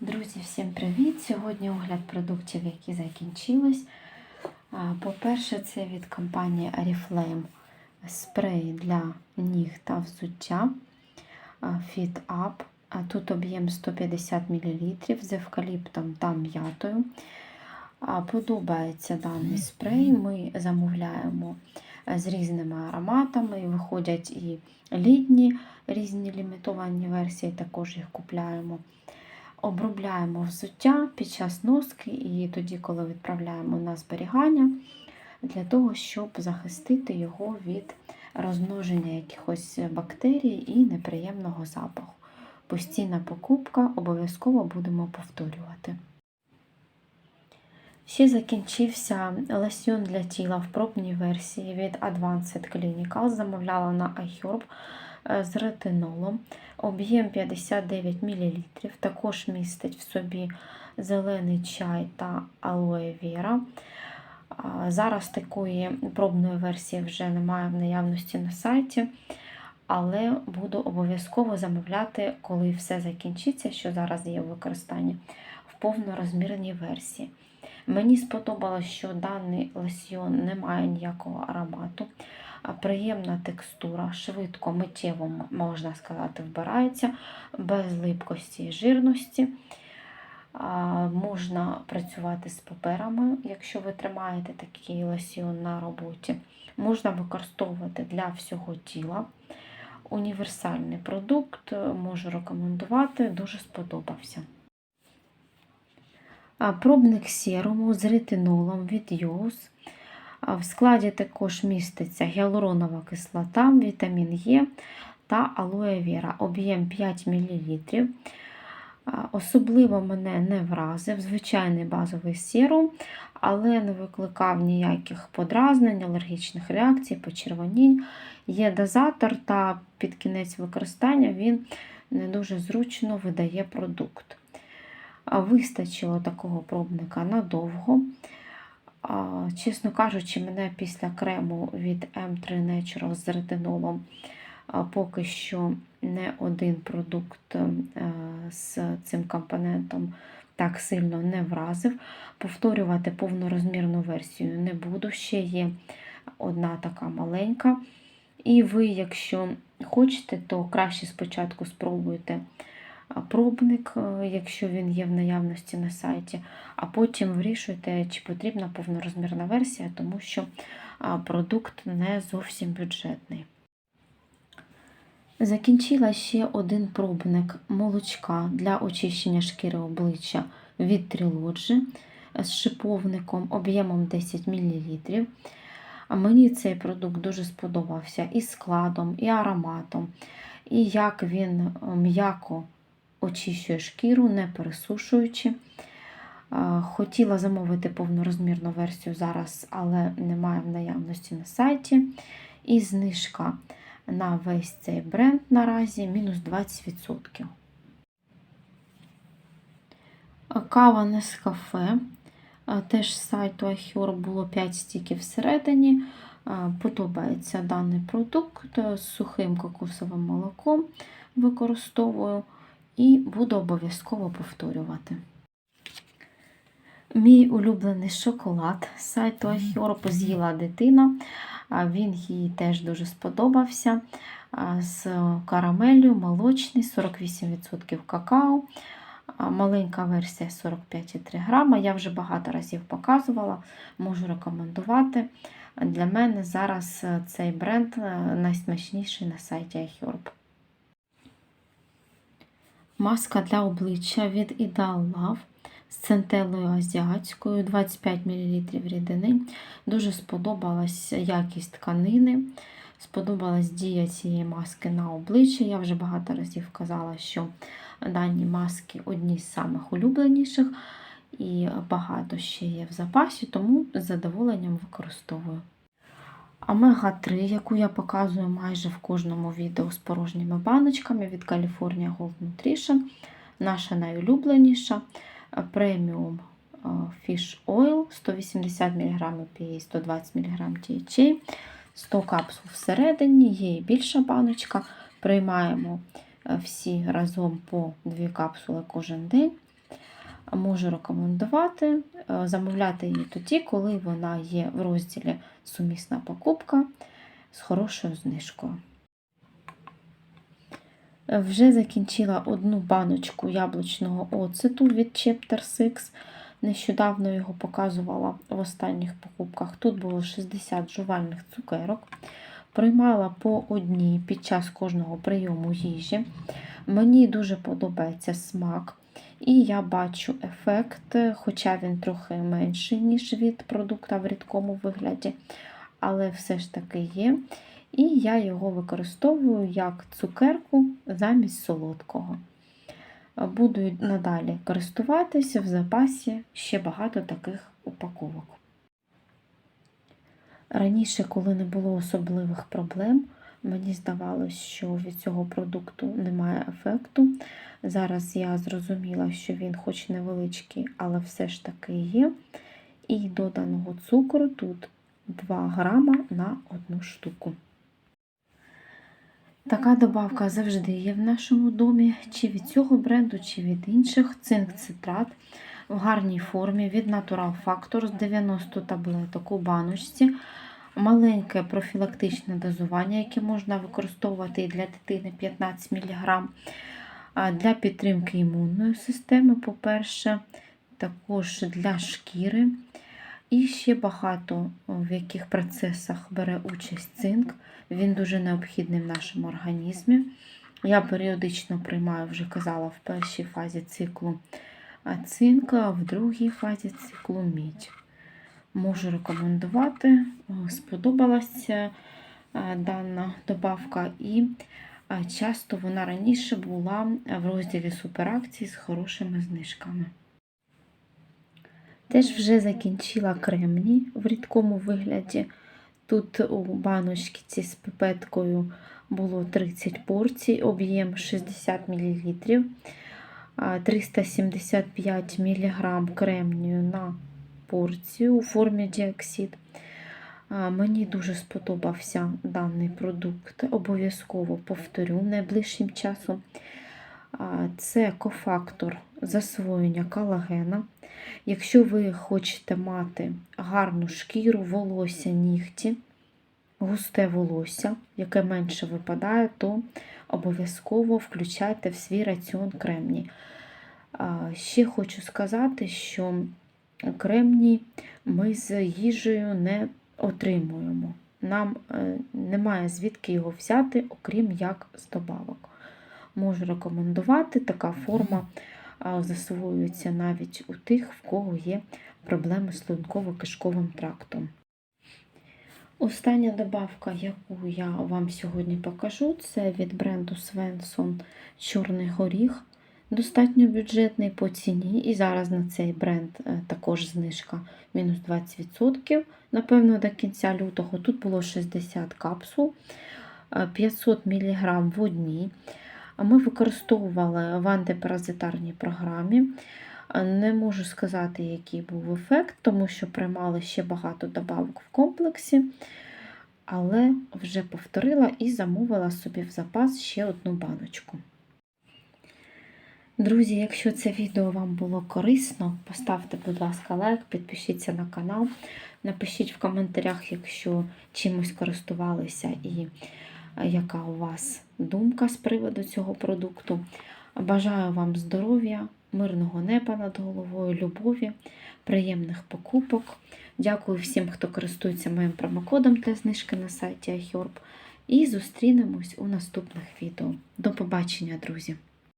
Друзі, всім привіт! Сьогодні огляд продуктів, які закінчились. По-перше, це від компанії Oriflame спрей для ніг та взуття Fit Up. Тут об'єм 150 мл з евкаліптом та м'ятою. Подобається даний спрей. Ми замовляємо з різними ароматами. Виходять і літні різні лімітовані версії, також їх купляємо. Обробляємо взуття під час носки і тоді, коли відправляємо на зберігання, для того, щоб захистити його від розмноження якихось бактерій і неприємного запаху. Постійна покупка, обов'язково будемо повторювати. Ще закінчився лосьон для тіла в пробній версії від Advanced Clinical. Замовляла на iHerb з ретинолом. Об'єм 59 мл. Також містить в собі зелений чай та алоє віра. Зараз такої пробної версії вже немає в наявності на сайті, але буду обов'язково замовляти, коли все закінчиться, що зараз є в використанні, в повнорозмірній версії. Мені сподобалось, що даний лосьйон не має ніякого аромату приємна текстура, швидко, миттєво, можна сказати, вбирається, без липкості і жирності. Можна працювати з паперами, якщо ви тримаєте такий лосьйон на роботі. Можна використовувати для всього тіла. Універсальний продукт, можу рекомендувати, дуже сподобався. Пробник серуму з ретинолом від Йоус. В складі також міститься гіалуронова кислота, вітамін Е та алоє віра, об'єм 5 мл. Особливо мене не вразив звичайний базовий серум, але не викликав ніяких подразнень, алергічних реакцій, почервонінь. Є дозатор, та під кінець використання він не дуже зручно видає продукт. Вистачило такого пробника надовго. Чесно кажучи, мене після крему від M3 Natural з ретинолом поки що не один продукт е, з цим компонентом так сильно не вразив. Повторювати повнорозмірну версію не буду, ще є одна така маленька. І ви, якщо хочете, то краще спочатку спробуйте пробник, е, якщо він є в наявності на сайті, а потім вирішуйте, чи потрібна повнорозмірна версія, тому що продукт не зовсім бюджетний. Закінчила ще один пробник молочка для очищення шкіри обличчя від Trilogy з шиповником об'ємом 10 мл. Мені цей продукт дуже сподобався і складом, і ароматом, і як він м'яко очищує шкіру, не пересушуючи. Хотіла замовити повнорозмірну версію зараз, але немає в наявності на сайті. І знижка на весь цей бренд наразі мінус 20%. Кава Нескафе. Теж з сайту iHerb було 5 стіків всередині. Подобається даний продукт з сухим кокосовим молоком використовую і буду обов'язково повторювати. Мій улюблений шоколад з сайту iHerb з'їла дитина. Він їй теж дуже сподобався. З карамелью, молочний, 48% какао. Маленька версія 45,3 грама. Я вже багато разів показувала, можу рекомендувати. Для мене зараз цей бренд найсмачніший на сайті iHerb. Маска для обличчя від Ideal Love з центелою азіатською, 25 мл рідини. Дуже сподобалась якість тканини. Сподобалась дія цієї маски на обличчя. Я вже багато разів казала, що дані маски одні з самих улюбленіших, і багато ще є в запасі, тому з задоволенням використовую. Омега-3, яку я показую майже в кожному відео з порожніми баночками від California Gold Nutrition. Наша найулюбленіша преміум Fish Oil 180 мг PA, 120 мг THA, 100 капсул всередині, є і більша баночка. Приймаємо всі разом по 2 капсули кожен день. Можу рекомендувати е, замовляти її тоді, коли вона є в розділі Сумісна покупка з хорошою знижкою. Е, Вже закінчила одну баночку яблучного оцету від Chapter 6. Нещодавно його показувала в останніх покупках. Тут було 60 жувальних цукерок. Приймала по одній під час кожного прийому їжі. Мені дуже подобається смак. І я бачу ефект, хоча він трохи менший, ніж від продукта в рідкому вигляді, але все ж таки є. І я його використовую як цукерку замість солодкого. Буду надалі користуватися в запасі ще багато таких упаковок. Раніше, коли не було особливих проблем, мені здавалося, що від цього продукту немає ефекту. Зараз я зрозуміла, що він хоч невеличкий, але все ж таки є. І доданого цукру тут 2 грама на одну штуку. Така добавка завжди є в нашому домі, чи від цього бренду, чи від інших. Цинк-цитрат в гарній формі від Natural Factor з 90 таблеток у баночці. Маленьке профілактичне дозування, яке можна використовувати і для дитини 15 мг. Для підтримки імунної системи, по-перше, також для шкіри. І ще багато в яких процесах бере участь цинк. Він дуже необхідний в нашому організмі. Я періодично приймаю, вже казала, в першій фазі циклу цинк, а в другій фазі циклу мідь. Можу рекомендувати. Сподобалася дана добавка, і часто вона раніше була в розділі суперакцій з хорошими знижками. Теж вже закінчила кремні в рідкому вигляді. Тут у баночці ці з пипеткою було 30 порцій, об'єм 60 мл, 375 мг кремнію на порцію у формі діоксид. Мені дуже сподобався даний продукт. Обов'язково повторю найближчим часом. Це кофактор засвоєння колагена. Якщо ви хочете мати гарну шкіру, волосся, нігті, густе волосся, яке менше випадає, то обов'язково включайте в свій раціон кремній. Ще хочу сказати, що кремній ми з їжею не отримуємо. Нам е, немає звідки його взяти, окрім як з добавок. Можу рекомендувати, така форма засвоюється навіть у тих, в кого є проблеми з шлунково-кишковим трактом. Остання добавка, яку я вам сьогодні покажу, це від бренду Svensson Чорний горіх. Достатньо бюджетний по ціні. І зараз на цей бренд е, також знижка мінус 20%. Напевно, до кінця лютого тут було 60 капсул, 500 мг в одній. Ми використовували в антипаразитарній програмі. Не можу сказати, який був ефект, тому що приймали ще багато добавок в комплексі, але вже повторила і замовила собі в запас ще одну баночку. Друзі, якщо це відео вам було корисно, поставте, будь ласка, лайк, підпишіться на канал, напишіть в коментарях, якщо чимось користувалися і яка у вас думка з приводу цього продукту. Бажаю вам здоров'я, мирного неба над головою, любові, приємних покупок. Дякую всім, хто користується моїм промокодом для знижки на сайті iHerb. І зустрінемось у наступних відео. До побачення, друзі!